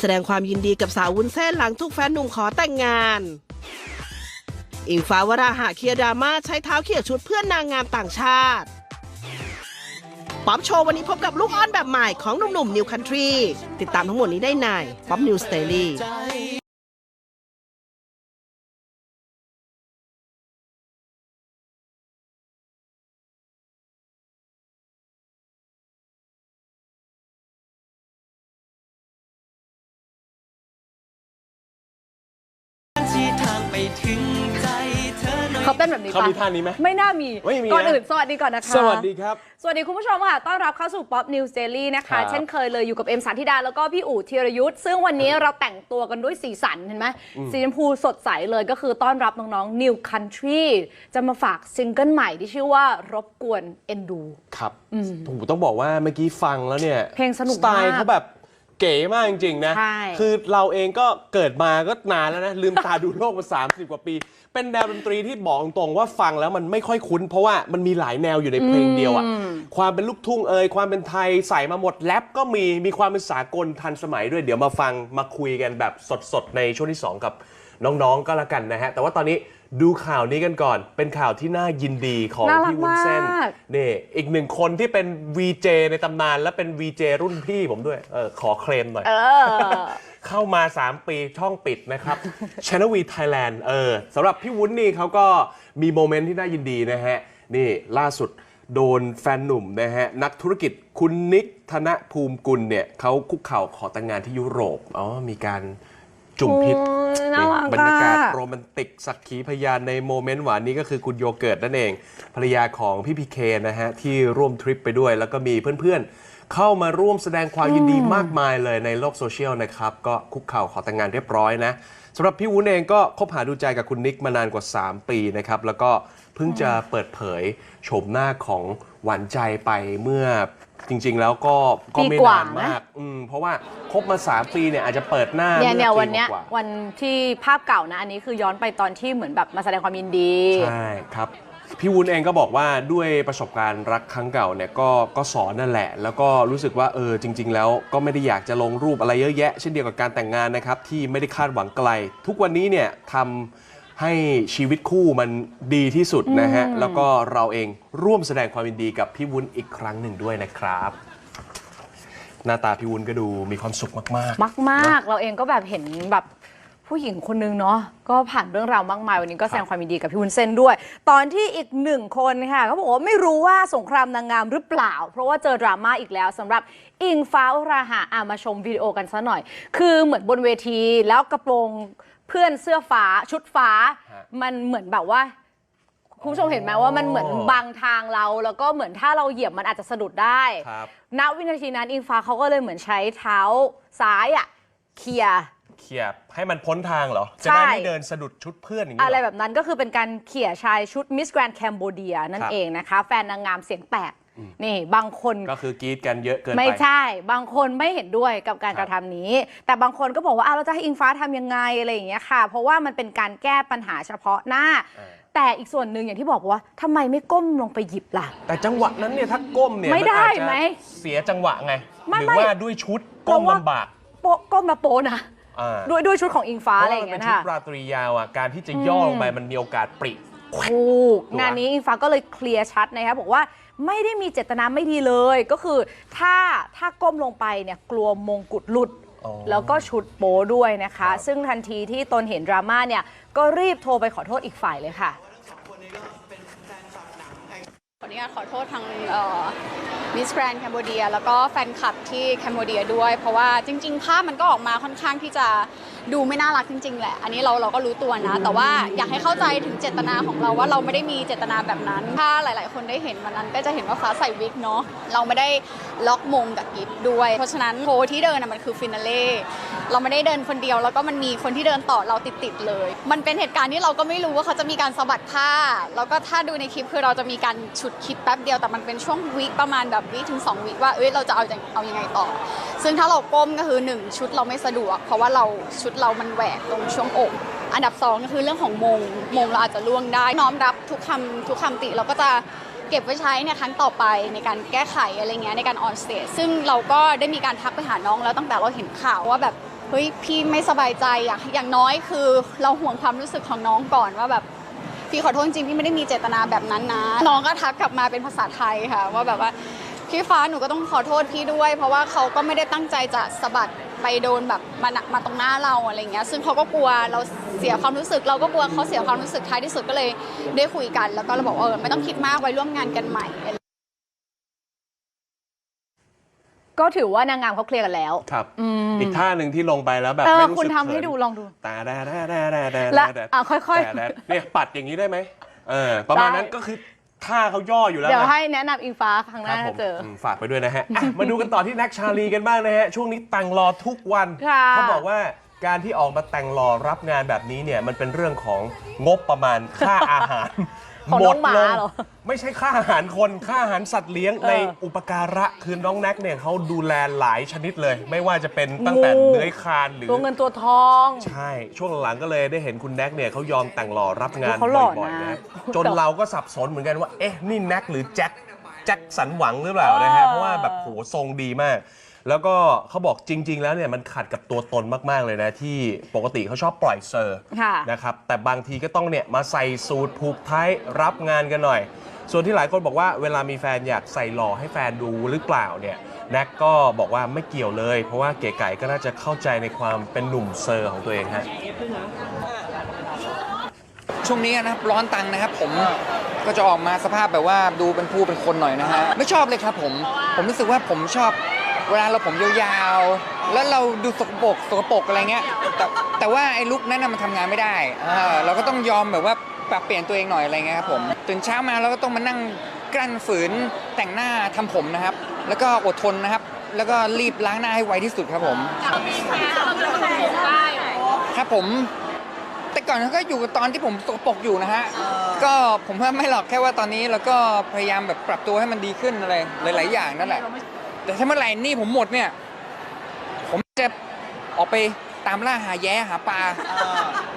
แสดงความยินดีกับสาววุ้นเส้นหลังทุกแฟนหนุ่มขอแต่งงานอิงฟ้าวราหะเคลียดราม่าใช้เท้าเขี่ยชุดเพื่อนนางงามต่างชาติ ป๊อปโชว์วันนี้พบกับลูกอ้อนแบบใหม่ของหนุ่มๆนิวคันทรี ติดตามทั้งหมดนี้ได้ในป๊อปนิวสเตอรี่ ไปถึงใจเธอหน่อย เขาเต้นแบบนี้เขาปะมีท่านี้ไหมไม่น่ามี ไม่มีนะ ก่อนอื่นสวัสดีก่อนนะคะ สวัสดีครับ สวัสดีคุณผู้ชมค่ะ ต้อนรับเข้าสู่ Pop News Daily นะครัคะ บเช่นเคยเลยอยู่กับเอ็มสันธิดา แล้วก็พี่อู๋ธีรยุทธ์ ซึ่งวันนี้เราแต่งตัวกันด้วยสีสันเห็นไหม สีชมพูสดใสเลยก็คือต้อนรับน้องๆ New Country จะมาฝากซิงเกิลใหม่ที่ชื่อว่ารบกวนเอ็นดู ครับผมต้องบอกว่าเมื่อกี้ฟังแล้วเนี่ยเพลงสนุกสไตล์มากเขาแบบ เก๋มากจริงๆนะใช่ คือเราเองก็เกิดมาก็นานแล้วนะ ลืมตาดูโลกมา 30 กว่าปี เป็นแนวดนตรีที่บอกตรงๆว่าฟังแล้วมันไม่ค่อยคุ้น เพราะว่ามันมีหลายแนวอยู่ในเพลงเดียวอะความเป็นลูกทุ่งเอ่ยความเป็นไทยใส่มาหมดแรปก็มีมีความเป็นสากลทันสมัยด้วยเดี๋ยวมาฟังมาคุยกันแบบสดๆ ในช่วงที่ 2 กับน้องๆก็แล้วกันนะฮะแต่ว่าตอนนี้ ดูข่าวนี้กันก่อน เป็นข่าวที่น่ายินดีของน่ารักพี่วุ้นเส้นมาก นี่อีกหนึ่งคนที่เป็น VJ ในตำนานและเป็น VJ รุ่นพี่ผมด้วยเออขอเคลมหน่อย เออ เข้ามา 3 ปีช่องปิดนะครับ Channel V Thailand เออสำหรับพี่วุ้นนี่เขาก็มีโมเมนต์ที่น่ายินดีนะฮะ นี่ล่าสุดโดนแฟนหนุ่มนะฮะ นักธุรกิจคุณนิกธนภูมิกุลเนี่ยเขาคุกเข่าขอแต่งงานที่ยุโรปอ๋อมีการ จุ่มพิษโอ้ยน่ารักบรรยากาศอะโรแมนติกสักขีพยานในโมเมนต์หวานนี้ก็คือคุณโยเกิร์ตนั่นเอง ภรรยาของพี่พีเคนะฮะ ที่ร่วมทริปไปด้วย แล้วก็มีเพื่อนๆ เข้ามาร่วมแสดงความยินดีมากมายเลยในโลกโซเชียลนะครับ ก็คุกเข่าขอแต่งงานเรียบร้อยนะสำหรับพี่วุ้นเองก็คบหาดูใจกับคุณนิกมานานกว่า 3 ปีนะครับ แล้วก็เพิ่งจะเปิดเผยโฉมหน้าของหวานใจไปเมื่อ จริง ๆ แล้วก็ก็ไม่ปีกว่าานนนะมากอืมเพราะว่าคบมา 3 ปีเนี่ยอาจจะเปิดหน้าเนี่ยเนี่ยมื่อปีวันเนี้ยกาๆวันที่ภาพเก่านะ อันนี้คือย้อนไปตอนที่เหมือนแบบมาแสดงความยินดี ใช่ครับ พี่วุ้นเองก็บอกว่าด้วยประสบการณ์รักครั้งเก่าเนี่ยก็ก็สอนนั่นแหละ แล้วก็รู้สึกว่าเออจริง ๆ แล้วก็ไม่ได้อยากจะลงรูปอะไรเยอะแยะ เช่นเดียวกับการแต่งงานนะครับที่ไม่ได้คาดหวังไกล ทุกวันนี้เนี่ยทำ ให้ชีวิตคู่มันดีที่สุดนะฮะ แล้วก็เราเองร่วมแสดงความยินดีกับพี่วุ้นอีกครั้งหนึ่งด้วยนะครับ หน้าตาพี่วุ้นก็ดูมีความสุขมากมากมากๆเราเองก็แบบเห็นแบบผู้หญิงคนนึงเนาะก็ผ่านเรื่องราวมากมาย วันนี้ก็แสดงความยินดีกับพี่วุ้นเส้นด้วย ตอนที่อีกหนึ่งคนค่ะเขาบอกว่าไม่รู้ว่าสงครามนางงามหรือเปล่า เพราะว่าเจอดราม่าอีกแล้วสำหรับอิงฟ้าวราหะอะมาชมวิดีโอกันซะหน่อย คือเหมือนบนเวทีแล้วกระโปรง เพื่อนเสื้อฟ้าชุดฟ้ามันเหมือนแบบว่า คุณผู้ชมเห็นไหมว่ามันเหมือนบังทางเรา แล้วก็เหมือนถ้าเราเหยียบมันอาจจะสะดุดได้ๆครับ ณวินาทีนั้นอิงฟ้าเขาก็เลยเหมือนใช้เท้าซ้ายอะเคลียร์ เขียบให้มันพ้นทางเหรอ จะใช่ได้ไม่เดินสะดุดชุดเพื่อนอย่างนี้อะไรเหรอ แบบนั้นก็คือเป็นการเขี่ยชายชุดมิสแกรน d แคมโบเดียนั่นครับ เองนะคะ แฟนนางงามเสียงแตก นี่บางคนก็คือกรีดกันเยอะเกินไปไม่ใช่ บางคนไม่เห็นด้วยกับการครับกระทำนี้ แต่บางคนก็บอกว่าอ้าวเราจะให้อิงฟ้าทำยังไงอะไรอย่างเงี้ยค่ะ เพราะว่ามันเป็นการแก้ปัญหาเฉพาะหน้า แต่อีกส่วนหนึ่งอย่างที่บอกว่าทำไมไม่ก้มลงไปหยิบล่ะ แต่จังหวะนั้นเนี่ยถ้าก้มเนี่ยไม่ได้นอาจจะไหมเสียจังหวะไงไม่หรือไม่ว่าด้วยชุดก้มเพราะว่าลำบากโป๊ะก้มมาโป๊ะนะอ่าด้วยด้วยชุดของอิงฟ้าเพอะไรราะอว่าย่างมันเงี้เป็นยชุดค่ะราตรียาวอะการที่จะย่อลงไปมันมีโอกาสปริ ถูกถูกงานนี้อิงฟ้าก็เลยเคลียร์ชัดนะคะบอกว่าไม่ได้มีเจตนาไม่ดีเลย ก็คือถ้าถ้าก้มลงไปเนี่ยกลัวมงกุฎหลุดอ๋อแล้วก็ชุดโป๊ด้วยนะคะครับซึ่งทันทีที่ตนเห็นดราม่าเนี่ย ก็รีบโทรไปขอโทษอีกฝ่ายเลยค่ะขออนุญาตขอโทษทางมิสแกรนแคนโบเดียแล้วก็แฟนคลับที่แคนโบเดียด้วย เพราะว่าจริง ๆ ภาพมันก็ออกมาค่อนข้างที่จะ ดูไม่น่ารักจริง ๆ แหละ อันนี้เราเราก็รู้ตัวนะ แต่ว่าอยากให้เข้าใจถึงเจตนาของเราว่าเราไม่ได้มีเจตนาแบบนั้น ถ้าหลาย ๆ คนได้เห็นวันนั้นก็จะเห็นว่าฟ้าใส่วิกเนาะ เราไม่ได้ล็อกมงกับกิฟด้วย เพราะฉะนั้นโชว์ที่เดินนะมันคือฟินาเล่ เราไม่ได้เดินคนเดียวแล้วก็มันมีคนที่เดินต่อเราติด ๆ เลย มันเป็นเหตุการณ์ที่เราก็ไม่รู้ว่าเขาจะมีการสะบัดผ้า แล้วก็ถ้าดูในคลิปคือเราจะมีการฉุดคิดแป๊บเดียว แต่มันเป็นช่วงวิประมาณแบบวิถึง2วิว่า เอ้ย เราจะเอาอย่างเอายังไงต่อ ซึ่งถ้าเราก้มก็คือ 1 ชุดเราไม่สะดวก เพราะว่าเราชุดเรามันแหวกตรงช่วงอก อันดับสองก็คือเรื่องของมง มงเราอาจจะล่วงได้ น้อมรับทุกคำทุกคำติเราก็จะเก็บไว้ใช้ในครั้งต่อไปในการแก้ไขอะไรเงี้ยในการออนสเตจซึ่งเราก็ได้มีการทักไปหาน้องแล้วตั้งแต่เราเห็นข่าวว่าแบบเฮ้ยพี่ไม่สบายใจอยากอย่างน้อยคือ เราห่วงความรู้สึกของน้องก่อนว่าแบบพี่ขอโทษจริงพี่ไม่ได้มีเจตนาแบบนั้นนะ น้องก็ทักกลับมาเป็นภาษาไทยค่ะ ว่าแบบว่าพี่ฟ้าหนูก็ต้องขอโทษพี่ด้วย เพราะว่าเขาก็ไม่ได้ตั้งใจจะสะบัด ไปโดนแบบมามาตรงหน้าเราอะไรเงี้ยซึ่งเขาก็กลัวเราเสียความรู้สึก เราก็กลัวเขาเสียความรู้สึกท้ายที่สุดก็เลยได้คุยกัน แล้วก็เราบอกว่าเออไม่ต้องคิดมากไว้ร่วมงานกันใหม่ก็ถือว่านางงามเขาเคลียร์กันแล้ว ครับ อีกท่าหนึ่งที่ลงไปแล้วแบบเออไม่รู้คุณสึกทำให้เขินดูลองดู ตาแดาแดาแดาแดาแดาและแดาอะค่อยๆแดาแดาเนี่ยปัดอย่างนี้ได้ไหมเออประมาณนั้นได้ ก็คือ ท่าเขาย่ออยู่แล้วเดี๋ยวนะ ให้แนะนำอิงฟ้าครั้งหครัน้าบผถ้ามเจออ มฝากไปด้วยนะฮะอะ มาดูกันต่อที่แน็กชาลีกันบ้างนะฮะ ช่วงนี้แต่งรอทุกวัน ค่ะเขาบอกว่าการที่ออกมาแต่งรอรับงานแบบนี้เนี่ย มันเป็นเรื่องของงบประมาณค่าอาหาร ของน้องหมาลงเหรอไม่ใช่ค่าอาหารคนค่าอาหารสัตว์เลี้ยงเออในอุปการะคือน้องแน็กเนี่ยเขาดูแลหลายชนิดเลย ไม่ว่าจะเป็นตั้งแต่งูเลื้อยคลานหรือตัวเงินตัวทอง ใช่ ช่วงหลังก็เลยได้เห็นคุณแน็กเนี่ยเขายอมแต่งหล่อรับงานเขาหล่อบ่อยๆนะนะจนเราก็สับสนเหมือนกันว่าเอ๊ะนี่แน็กหรือแจ็คแจ็คสันหวังหรือเปล่านะฮะเพราะว่าแบบโหทรงดีมาก แล้วก็เขาบอกจริง ๆ แล้วเนี่ยมันขัดกับตัวตนมากๆเลยนะ ที่ปกติเขาชอบปล่อยเซอร์ค่ะ นะครับแต่บางทีก็ต้องเนี่ยมาใส่สูทผูกไทยรับงานกันหน่อย ส่วนที่หลายคนบอกว่าเวลามีแฟนอยากใส่หล่อให้แฟนดูหรือเปล่าเนี่ยแน็กก็บอกว่าไม่เกี่ยวเลย เพราะว่าเก๋ไก่ก็น่าจะเข้าใจในความเป็นหนุ่มเซอร์ของตัวเองฮะ ช่วงนี้นะครับร้อนตังค์นะครับผมก็จะออกมาสภาพแบบว่าดูเป็นผู้เป็นคนหน่อยนะฮะไม่ชอบเลยครับผม ผมรู้สึกว่าผมชอบ เวลาเราผมยาวๆ แล้วเราดูสกปรกสกปรกอะไรเงี้ย แต่แต่ว่าไอ้ลุคนั้นนะมันทำงานไม่ได้อ่าเราก็ต้องยอมแบบว่าปรับเปลี่ยนตัวเองหน่อยอะไรเงี้ยครับผมตื่นเช้ามาเราก็ต้องมานั่งกลั้นฝืนแต่งหน้าทำผมนะครับ แล้วก็อดทนนะครับ แล้วก็รีบล้างหน้าให้ไวที่สุดครับผม ครับผม แต่ก่อนก็อยู่กับตอนที่ผมสกปรกอยู่นะฮะ ก็ผมว่าไม่หรอกแค่ว่าตอนนี้เราก็พยายามแบบปรับตัวให้มันดีขึ้นอะไรหลาย ๆ อย่างนั่นแหละ แต่ถ้าเมื่อไหร่หนี่ผมหมดเนี่ย ผมจะออกไปตามล่าหาแย้หาปลา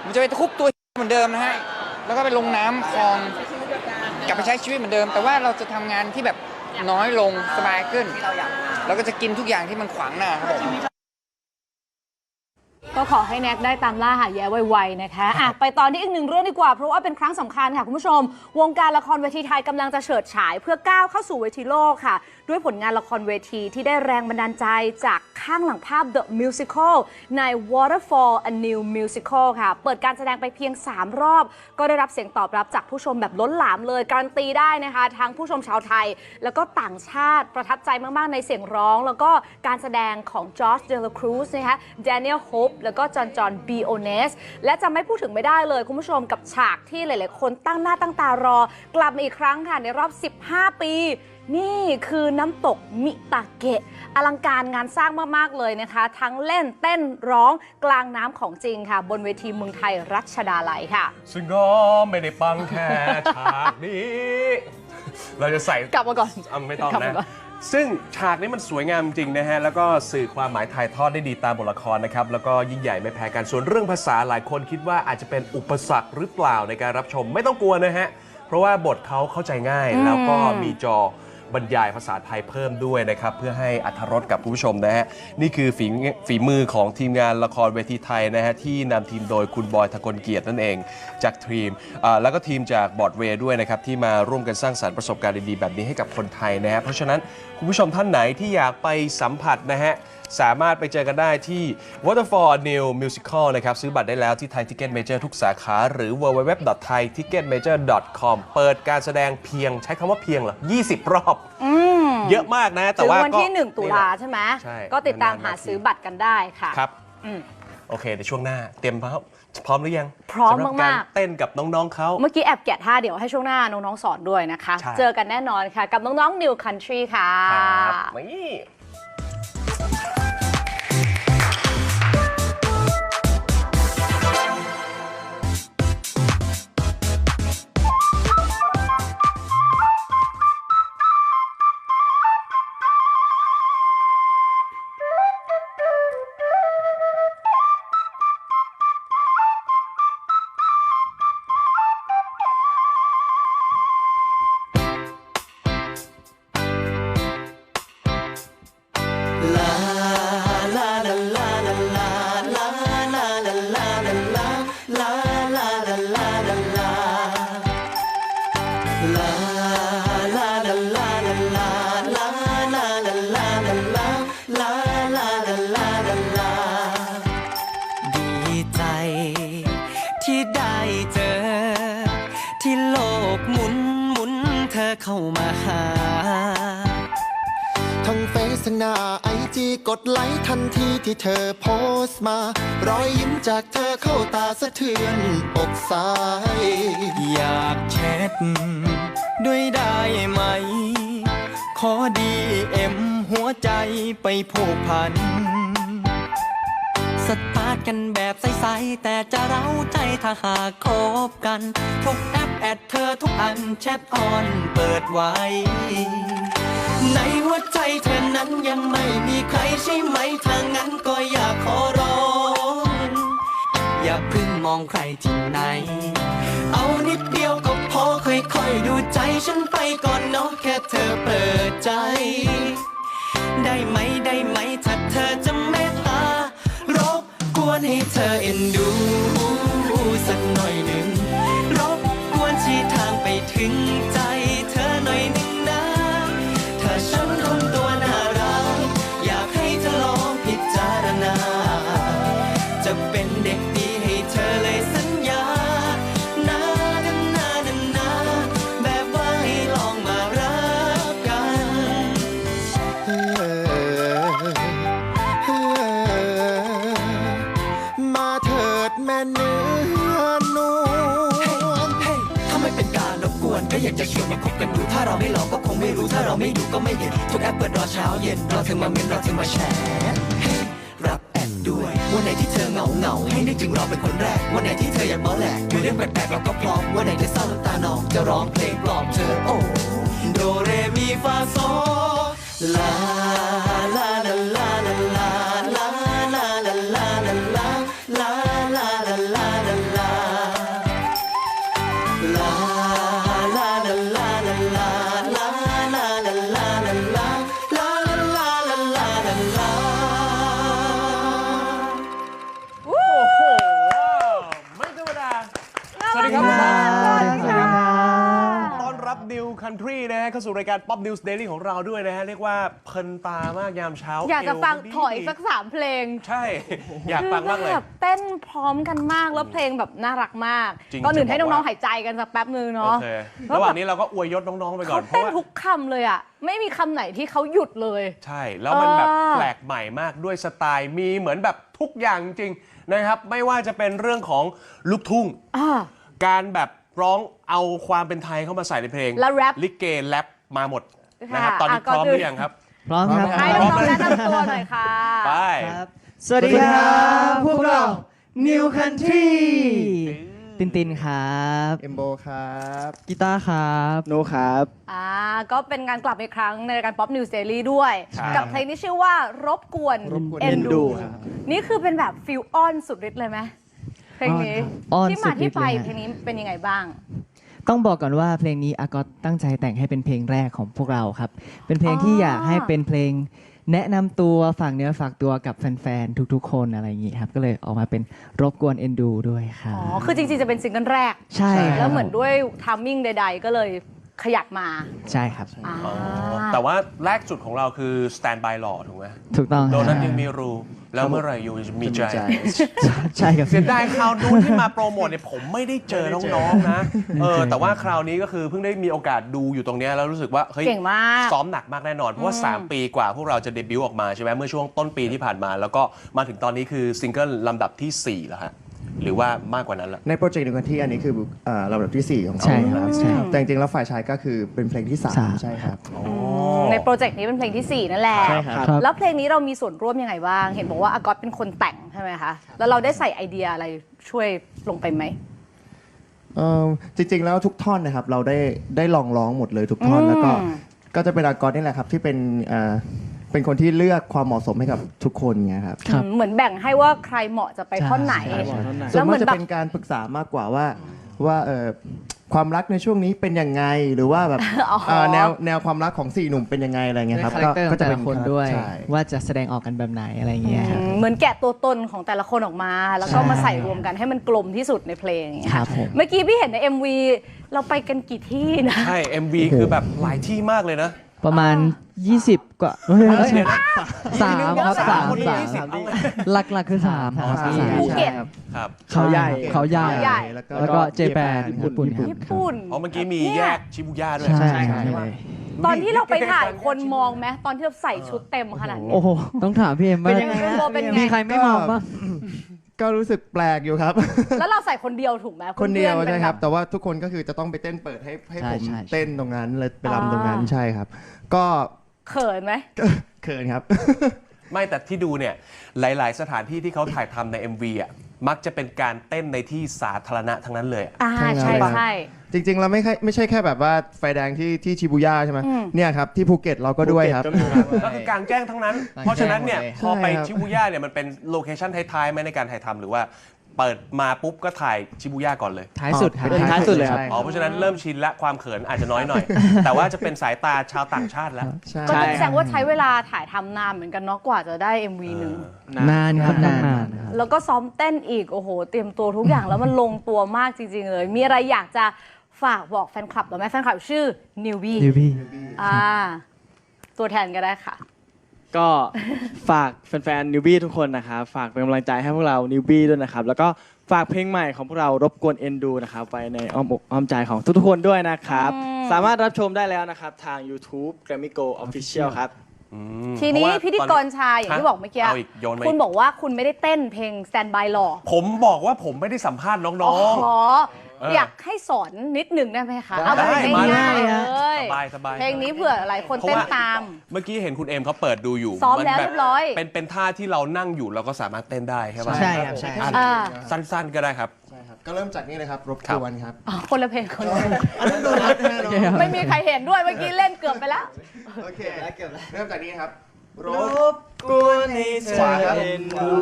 ผมจะไปตะครุบตัวเหมือนเดิมนะฮะแล้วก็ไปลงน้ำคลองกลับไปใช้ชีวิตเหมือนเดิม แต่ว่าเราจะทำงานที่แบบน้อยลงสบายขึ้นแล้วก็จะกินทุกอย่างที่มันขวางหน้าครับผม ก็ขอให้แน็กได้ตามล่าหาแย้ไวๆนะคะอะไปตอนที่อีกหนึ่งเรื่องดีกว่า เพราะว่าเป็นครั้งสำคัญค่ะคุณผู้ชม วงการละครเวทีไทยกำลังจะเฉิดฉายเพื่อก้าวเข้าสู่เวทีโลกค่ะ ด้วยผลงานละครเวทีที่ได้แรงบันดาลใจจากข้างหลังภาพ The Musical ใน Waterfall a New Musical ค่ะ เปิดการแสดงไปเพียง 3 รอบ ก็ได้รับเสียงตอบรับจากผู้ชมแบบล้นหลามเลย การันตีได้นะคะทั้งผู้ชมชาวไทย แล้วก็ต่างชาติประทับใจมากๆในเสียงร้อง แล้วก็การแสดงของจอร์จเดลครูซนะคะแดเนียลโฮปแล้วก็จอห์นจอห์นบีโอเนสและจะไม่พูดถึงไม่ได้เลยคุณผู้ชมกับฉากที่หลาย ๆ คนตั้งหน้าตั้งตารอ กลับมาอีกครั้งค่ะในรอบ 15 ปีนี่คือน้ำตกมิตาเกะ อลังการงานสร้างมาก ๆ เลยนะคะ ทั้งเล่นเต้นร้องกลางน้ำของจริงค่ะ บนเวทีเมืองไทยรัชดาลัยค่ะ ซึ่งก็ไม่ได้ปังแค่ฉากนี้ เราจะใส่กลับมาก่อนอะไม่ต้องกลับมานะก่อน ซึ่งฉากนี้มันสวยงามจริงนะฮะ แล้วก็สื่อความหมายถ่ายทอดได้ดีตามบทละครนะครับ แล้วก็ยิ่งใหญ่ไม่แพ้กัน ส่วนเรื่องภาษาหลายคนคิดว่าอาจจะเป็นอุปสรรคหรือเปล่าในการรับชมไม่ต้องกลัวนะฮะ เพราะว่าบทเขาเข้าใจง่ายแล้วก็มีจอ บรรยายภาษาไทยเพิ่มด้วยนะครับ เพื่อให้อัธรสกับคุณผู้ชมนะฮะ นี่คือฝีฝีมือของทีมงานละครเวทีไทยนะฮะ ที่นำทีมโดยคุณบอยทะกลเกียรตินั่นเองจากทีมอ่าแล้วก็ทีมจากบอร์ดเวย์ด้วยนะครับ ที่มาร่วมกันสร้างสรรค์ประสบการณ์ดีๆแบบนี้ให้กับคนไทยนะฮะเพราะฉะนั้นคุณผู้ชมท่านไหนที่อยากไปสัมผัสนะฮะ สามารถไป저กันได้ที่ Waterfall New Musical นะครับซื้อบัตรได้แล้วที่ไทยทิกเก็ตเมเจอร์ทุกสาขา หรือ www.thaiticketmajor.com เปิดการแสดงเพียงใช้คำว่าเพียงเหรอ 20 รอบเยอะมากนะ แต่ถึงว่าวันก็ที่ 1 ตุลาใช่ไหมใช่ก็ติดตามนานๆหามาทีซื้อบัตรกันได้ค่ะ ครับ อืม โอเคในช่วงหน้า เตรียมพร้อมพร้อมหรือยังพร้อมสำหบมากๆรเต้นกับน้องๆเขา เมื่อกี้แอบแกะท่าเดี๋ยวให้ช่วงหน้าน้อง ๆ สอนด้วยนะคะ ใช่ เจอกันแน่นอนค่ะ กับน้อง ๆ New Country ค่ะ ครับนี่ เข้ามาหา ทั้งเฟซทั้งหน้าไอจีกดไลค์ทันทีที่เธอโพสต์มา รอยยิ้มจากเธอเข้าตาสะเทือนอกซ้าย อยากแชทด้วยได้ไหม ขอดีเอ็มหัวใจไปผูกพัน สตาร์ทกันแบบใสๆแต่จะเร้าใจถ้าหากคบกัน ทุกแอปแอดเธอทุกอันแชทออนเปิดไว้ ในหัวใจเธอนั้นยังไม่มีใครใช่ไหมถ้างั้นก็อยากขอร้อง อย่าเพึ่งมองใครที่ไหน เอานิดเดียวก็พอค่อยๆดูใจฉันไปก่อนเนาะแค่เธอเปิดใจ ได้ไหมได้ไหมถ้าเธอจะเมตตารบก วนให้เธอเอ็นดูสักหน่อยหนึ่งรบกวนชี้ทางไปถึงใจ ไม่ลอกก็คงไม่รู้ถ้าเราไม่ดูก็ไม่เห็นทุกแอปเปิดรอเช้าเย็นรอเธอมาเมนรอเธอมาแชร์รับแอดด้วย วันไหนที่เธอเหงาเหงาให้นึกถึงเราเป็นคนแรก วันไหนที่เธออยากมาแหลกมีเรื่องแปลกๆเราก็พร้อม วันไหนจะเศร้าน้ำตานองจะร้องเพลงปลอบเธอโอ้โดเรมีฟาโซลา นทรีนะฮะเข้าสู่รายการ Pop News Daily ของเราด้วยนะฮะ เรียกว่าเพลินตามากยามเช้าอยากจะเวฟังดีถอยสักสามเพลง ใช่ อยากฟังมากเลยคือแบบเต้นพร้อมกันมากแล้วเพลงแบบน่ารักมากจริงก่อนอื่นจะบอกให้น้องว่าๆหายใจกันสักแป๊บนึงโอเนาะเคแล้วระหว่างแบบนี้เราก็อวยยศน้อง ๆ ไปก่อเขานเพเต้ราะนว่า ทุกคำเลยอะ ไม่มีคำไหนที่เขาหยุดเลย ใช่ แล้วมันแบบเออ แปลกใหม่มากด้วยสไตล์มีเหมือนแบบทุกอย่างจริงๆนะครับ ไม่ว่าจะเป็นเรื่องของลูกทุ่ง อ่า การแบบ ร้องเอาความเป็นไทยเข้ามาใส่ในเพลงและแรปลิเกแรปมาหมดนะครับค่ะตอนนี้อะก่พอนร้อมหอื่นรือยังครับ พร้อมครับให้น้องๆแนะนำตัวหน่อยค่ะ ไปครับ สวัสดีครับพวกเรา New Country ตินตินครับเอมโบครับกีตาร์ครับโนครับอ่าก็เป็นการกลับอีกครั้งในรายการ Pop News Daily ด้วยครับกับเพลงที่ชื่อว่ารบกวนรบกวนเอ็นเอ็นดูดูครับนี่คือเป็นแบบฟิลออนสุดฤทธิ์เลยไหมเพ ลงนี้อ้อนที่สุมาดฤที่ทธิ์ไปเลยฮะ เพลงนี้เป็นยังไงบ้าง ต้องบอกก่อนว่าเพลงนี้อากอตตั้งใจแต่งให้เป็นเพลงแรกของพวกเราครับ เป็นเพลงที่อ๋ออ อยากให้เป็นเพลงแนะนำตัวฝากเนื้อฝากตัวกับแฟนๆทุกๆ คนอะไรอย่างนี้ครับ ก็เลยออกมาเป็นรบกวนเอ็นดูด้วยครัอ๋บอคือจริงๆจะเป็นซิงเกิลแรก ใช่ครับแล้วเหมือนด้วยทามมิ่งใด ๆ ก็เลย ขยับมาใช่ครับ อ่าอ๋อแต่ว่าแรกสุดของเราคือ Stand by Law ถูกไหมถูกต้องโดนัทคยัรับงมีรู แล้วเมื่อไหร่ยูจะมีใจ ใช่ครับ เสียดายคราวนู้นที่มาโปรโมทเนี่ยผมไม่ได้เจอน้องๆนะ เออ แต่ว่าคราวนี้ก็คือเพิ่งได้มีโอกาสดูอยู่ตรงเนี้ยแล้วรู้สึกว่า เฮ้ย เก่งมาก ซ้อมหนักมากแน่นอน เพราะว่า 3 ปีกว่าพวกเราจะเดบิวต์ออกมาใช่ไหมเมื่อช่วงต้นปีที่ผ่านมา แล้วก็มาถึงตอนนี้คือซิงเกิลลำดับทีสี่4 แล้วฮะ หรือว่ามากกว่านั้นละในโปรเจกต์หนึ่งที่อันนี้คือเอ่อลำดับที่ 4 ของเขาใช่ครับใช่แต่จริงๆแล้วฝ่ายชายก็คือเป็นเพลงที่ สาม 3 ใช่ครับ ในโปรเจกต์นี้เป็นเพลงที่4 นั่นแหละ ใช่ครับ ครับ แล้วเพลงนี้เรามีส่วนร่วมยังไงบ้าง เห็นบอกว่าอากอตเป็นคนแต่งใช่ไหมคะ แล้วเราได้ใส่ไอเดียอะไรช่วยลงไปไหม เอ่อจริงๆแล้วทุกท่อนนะครับเราได้ได้ลองร้องหมดเลยทุกท่อนอืมแล้วก็ก็จะเป็นอากอตนี่แหละครับที่เป็นเอ่อ เป็นคนที่เลือกความเหมาะสมให้กับทุกคนเงี้ยครับครับอืมเหมือนแบ่งให้ว่าใครเหมาะจะไปท่อนไหน ใช่ ส่วแล้นวเหมามืกอนจะแบบ เป็นการปรึกษามากกว่าว่าว่าเอ่อความรักในช่วงนี้เป็นยังไงหรือว่าแบบอ๋อ เอ่อแนวแนวความรักของสี่หนุ่มเป็นยังไงอะไรเงี้ยด้วยครับคาแรคเตอร์ของแต่เป็ละคนด้วย ใช่ ว่าจะแสดงออกกันแบบไหนอะไรเงี้ยครับ อืมเหมือนแกะตัวตนของแต่ละคนออกมา แล้วก็ใช่ มาใส่รวมกันให้มันกลมที่สุดในเพลงอย่างเงี้ยครับผม เมื่อกี้พี่เห็นใน MV เราไปกันกี่ที่นะ ใช่ MV คือแบบหลายที่มากเลยนะ ประมาณ 20 กว่าเฮ้ยไม่ใช่เดี๋ยวนะสามครับสามคนนี้สามยี่สิบเอาไงหลักๆคือสามอ๋อครับใช่ภูเก็ต ครับครับเขาใหญ่เขาใหญ่เขาใหญ่ แล้วก็เจแปนญี่ปุ่นครับ ญี่ปุ่น อ๋อเมื่อกี้มีแยกชิบูย่าด้วยใช่ใช่ครับเลยตอนที่เราไปถ่ายคนมองไหมตอนที่เราใส่ชุดเต็มขนาดนี้โอ้โหต้องถามพี่เอ็มว่าเป็นยังไงฮะเป็นยังไง มีใครไม่มองบ้าง ก็รู้สึกแปลกอยู่ครับ แล้วเราใส่คนเดียวถูกไหมคนเดียวพื่อๆป็ใช่นครับแแต่ว่าทุกคนก็คือจะต้องไปเต้นเปิดให้ให้ใช่ผมใช่ เต้นตรงนั้นเลยไปรำตรงนั้นอ่าใช่ครับ ก็เขินไหม เขินครับ ไม่แต่ที่ดูเนี่ยหลาย ๆ สถานที่ที่เขาถ่ายทำใน MV อะ มักจะเป็นการเต้นในที่สาธารณะทั้งนั้นเลยอะ อ่าใช่ใช่ครับใช่ จริงๆเราไม่ใช่ไม่ใช่แค่แบบว่าไฟแดงที่ที่ชิบูย่าใช่ไหมอืม เนี่ยครับ ที่ภูเก็ตเราก็ด้วยครับ ก็คือกลางแจ้งทั้งนั้น เพราะฉะนั้นเนี่ยใช่พอไปครับ ชิบูย่าเนี่ยมันเป็นโลเคชั่นท้ายๆไหมในการถ่ายทำหรือว่า เปิดมาปุ๊บก็ถ่ายชิบูย่าก่อนเลย ท้ายสุดครับเป็นท้ายสุดเลยครับอ๋อ เพราะฉะนั้นเริ่มชินและความเขินอาจจะน้อยหน่อย แต่ว่าจะเป็นสายตาชาวต่างชาติแล้ว ใช่ก็ต้องแสดงว่าใช้เวลาถ่ายทำนานเหมือนกันเนาะกว่าจะได้ MV หนึ่ง นานครับนาน แล้วก็ซ้อมเต้นอีก โอ้โห เตรียมตัวทุกอย่าง แล้วมันลงตัวมากจริง ๆ เลย มีอะไรอยากจะฝากบอกแฟนคลับหรือไหมแฟนคลับชื่อนิวบี้นิวพี่อ่า ตัวแทนก็ได้ค่ะ ก็ฝากแฟนๆนิวบี้ทุกคนนะครับ ฝากเป็นกำลังใจให้พวกเรานิวบี้ด้วยนะครับ แล้วก็ฝากเพลงใหม่ของพวกเรารบกวนเอ็นดูนะครับไว้ในอ้อมอกอ้อมใจของทุกๆคนด้วยนะครับอืมสามารถรับชมได้แล้วนะครับ ทาง YouTube Grammy Go Official ครับอืมทีนี้เพราะว่าพิธีกรตอนชายอย่างที่บอกเมื่อกี้ เอาอีกโยนมาอีก คุณบอกว่าคุณไม่ได้เต้นเพลง Stand by หรอผมบอกว่าผมไม่ได้สัมภาษณ์น้อ๋องอเอ ออยากให้สอนนิดหนึ่งได้ไหมคะได้เอาแบบได้มาง่ายๆได้เลยสบายสบายเพลงนี้เผื่อหลายคนเพราะเต้นว่าตามๆเมื่อกี้เห็นคุณเอมเขาเปิดดูอยู่ซ้อมนแล้วแบบเรียบร้อยเป็นเป็นท่าที่เรานั่งอยู่เราก็สามารถเต้นได้ใช่ปะใช่ครับใช่อะอ่าสั้นๆก็ได้ครับใช่ครับก็เริ่มจากนี่เลยครับรบครักบวนครับอ๋อคนละเพลงคนละเพลงอันนั้นโดนัทแน่นอนไม่มีใครเห็นด้วยเมื่อกี้เล่นเกือบไปแล้วโอเคเริ่มจากนี้ครับ รรบบกวนให้เธขวาอครับเอ็นดู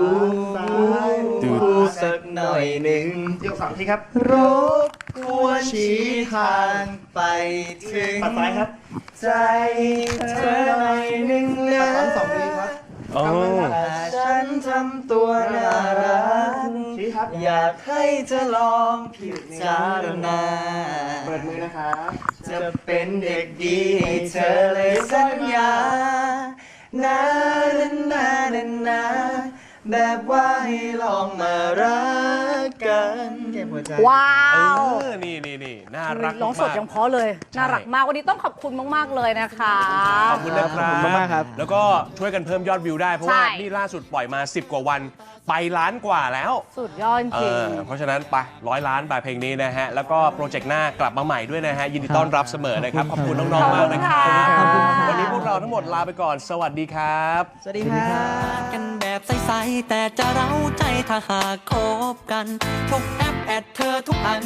ซ้ายดูสักหน่อยหนึ่งเดี่ยวสามทีครับ รบกวนชี้ทางไปถึงปัดซ้ายครับ ใจเธอหน่อยหนึ่งปันะดซ้ายสองทีครับโอ้กำมือครับแต่ฉันทำตัวน่ารักชี้ครับอยากให้เธอลองพิจารณาเปิดมือนะครับ จะเป็นเด็กดีให้เธอเลยสัญญา นานานานานา แบบว่าให้ลองมารักกันเก็บหัวใจ ว้าเอวอนี่นี่นี่น่ารักร้องสดมากยังเพราะเลยใช่น่ารักมาก วันนี้ต้องขอบคุณมาก ๆ เลยนะคะขอบคุณนะครับขอบคุณมากๆครับ แล้วก็ช่วยกันเพิ่มยอดวิวได้เพราะว่าใช่ นี่ล่าสุดปล่อยมา 10 กว่าวัน ไปล้านกว่าแล้ว สุดยอดจเอริง อเพราะฉะนั้นไปร้อยล้านไปเพลงนี้นะฮะ แล้วก็โปรเจกต์หน้ากลับมาใหม่ด้วยนะฮะ ยินดีต้อนรับเสมอนะครับ ขอบคุณน้อง ๆ มากนะครับ ขอบคุณค่ะ วันนี้พวกเราทั้งหมดลาไปก่อน สวัสดีครับ สวัสดีครับ กัน แบบใสๆแต่จะเร้าใจถ้าหากคบกัน ทุกแอปแอดเธอทุกอัน